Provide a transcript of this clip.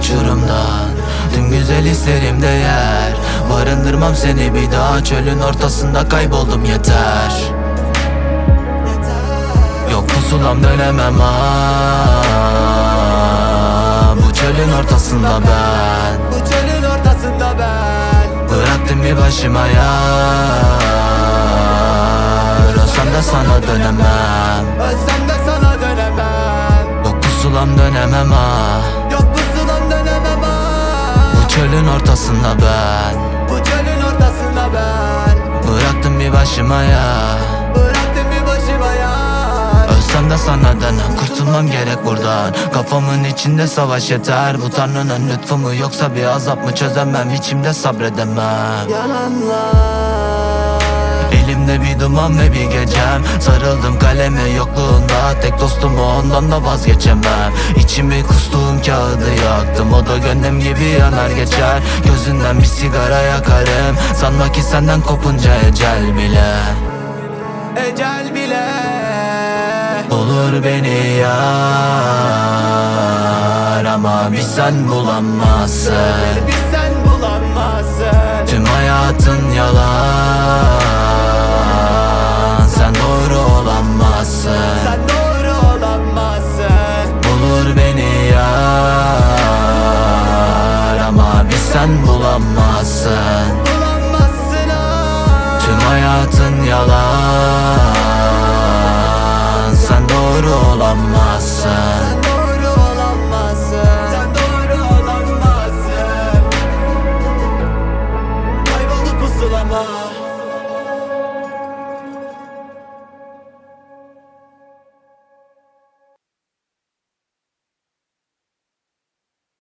uçurumdan. Tüm güzel hislerimde yer. Barındırmam seni bir daha. Çölün ortasında kayboldum yeter. Yok pusulam dönemem ha Bu çölün ortasında ben. Bu çölün ortasında ben. Bıraktım bir başıma yar. Ölsem de sana dönemem. Ölsem de sana dönemem. Yok pusulam dönemem ha çölün ortasında ben. Bu çölün ortasında ben. Bıraktım bir başıma yar Bıraktım bir başıma yar Ölsem de sana dönem Kurtulmam gerek buradan. Kafamın içinde savaş yeter Bu tanrının lütfu mu yoksa bir azap mı çözemem içimde sabredemem. Yalanlar Elimde bir duman ve bir gecem. Sarıldım kaleme yokluğunda. Tek dostum o ondan da vazgeçemem. İçimi kustuğum kağıdı yaktım. O da gönlüm gibi yanar geçer. Gözünden bir sigara yakarım. Sanma ki senden kopunca ecel bile. Ecel bile. Bulur beni yar Ama bir sen bulamazsın. Bir sen bulamazsın. Tüm hayatın yalan sen bulamazsın. Tüm hayatın yalan. Sen doğru olamazsın. Sen